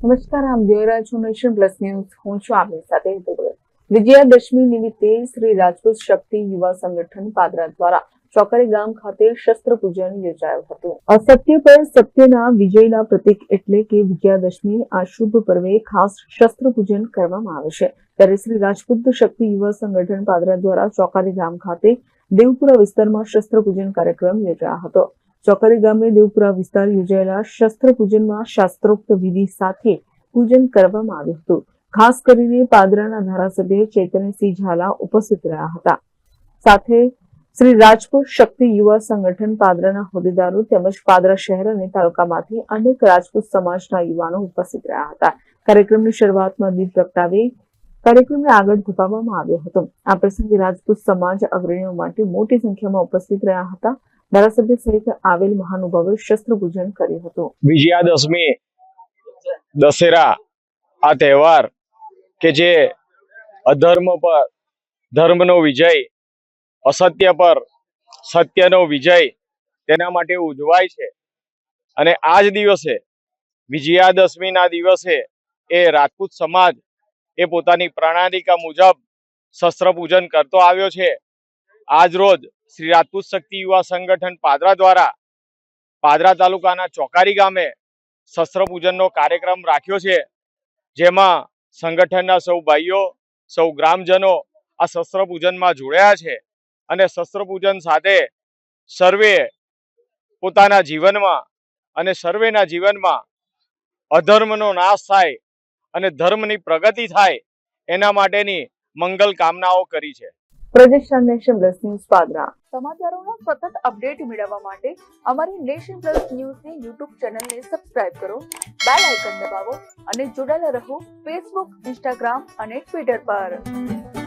નમસ્કાર, આમ જોઈ રહ્યા છો નેશન પ્લસ ન્યૂઝ. હું છું આપની સાથે વિજયાદશમી નિમિત્તે શ્રી રાજપૂત શક્તિ યુવા સંગઠન પાદરા દ્વારા ચોકરી ગામ ખાતે શસ્ત્ર પૂજન યોજાયું હતું. અસત્ય પર સત્યના વિજયના પ્રતીક એટલે કે વિજયાદશમી આ શુભ પર્વે ખાસ શસ્ત્ર પૂજન કરવામાં આવે છે. ત્યારે શ્રી રાજપૂત શક્તિ યુવા સંગઠન પાદરા દ્વારા ચોકારી ગામ ખાતે દેવપુરા વિસ્તારમાં શસ્ત્ર પૂજન કાર્યક્રમ યોજાયો હતો. ચોકરી ગામે દેવપુરા વિસ્તાર યોજાયેલા શસ્ત્ર પૂજનમાં શાસ્ત્રોક્ત વિધિ સાથે પૂજન કરવામાં આવ્યું હતું. ખાસ કરીને પાદરાના ધારાસભ્ય ચૈતન્યસિંહ ઝાલા ઉપસ્થિત રહ્યા હતા. સાથે શ્રી રાજપૂત શક્તિ યુવા સંગઠન પાદરાના હોદ્દેદારો તેમજ પાદરા શહેર અને તાલુકામાંથી અનેક રાજપૂત સમાજના યુવાનો ઉપસ્થિત રહ્યા હતા. કાર્યક્રમની શરૂઆતમાં દીપ પ્રગટાવી કાર્યક્રમને આગળ ધપાવવામાં આવ્યો હતો. આ પ્રસંગે રાજપૂત સમાજ અગ્રણીઓ માટે મોટી સંખ્યામાં ઉપસ્થિત રહ્યા હતા. ધારાસભ્ય સહિત આવેલ મહાનુભાવે શસ્ત્ર પૂજન કર્યું હતું. વિજયાદશમી દશેરા આ તહેવાર કે જે અધર્મ પર, ધર્મનો વિજય, અસત્ય પર, સત્યનો વિજય તેના માટે ઉજવાય છે. અને આ જ દિવસે વિજયાદશમીના દિવસે એ રાજપૂત સમાજ એ પોતાની પ્રણાલિકા મુજબ શસ્ત્ર પૂજન કરતો આવ્યો છે. આજ રોજ શ્રી રાજપૂત શક્તિ યુવા સંગઠન પાદરા દ્વારા પાદરા તાલુકાના ચોકારી ગામે શસ્ત્ર પૂજનનો કાર્યક્રમ રાખ્યો છે. જેમાં સંગઠનના સૌ ભાઈઓ, સૌ ગ્રામજનો આ શસ્ત્ર પૂજનમાં જોડાયા છે અને શસ્ત્ર પૂજન સાથે સર્વે પોતાના જીવનમાં અને સર્વેના જીવનમાં અધર્મનો નાશ થાય અને ધર્મની પ્રગતિ થાય એના માટેની મંગલ કામનાઓ કરી છે. પ્રદેશ નેશન પ્લસ ન્યૂઝ પાદરા. સમાચારોનો સતત અપડેટ મેળવવા માટે અમારી નેશન પ્લસ ન્યૂઝની યુટ્યુબ ચેનલને સબસ્ક્રાઇબ કરો બેલ આઇકન દબાવો અને જોડાયેલા રહો ફેસબુક ઇન્સ્ટાગ્રામ અને ટ્વિટર પર.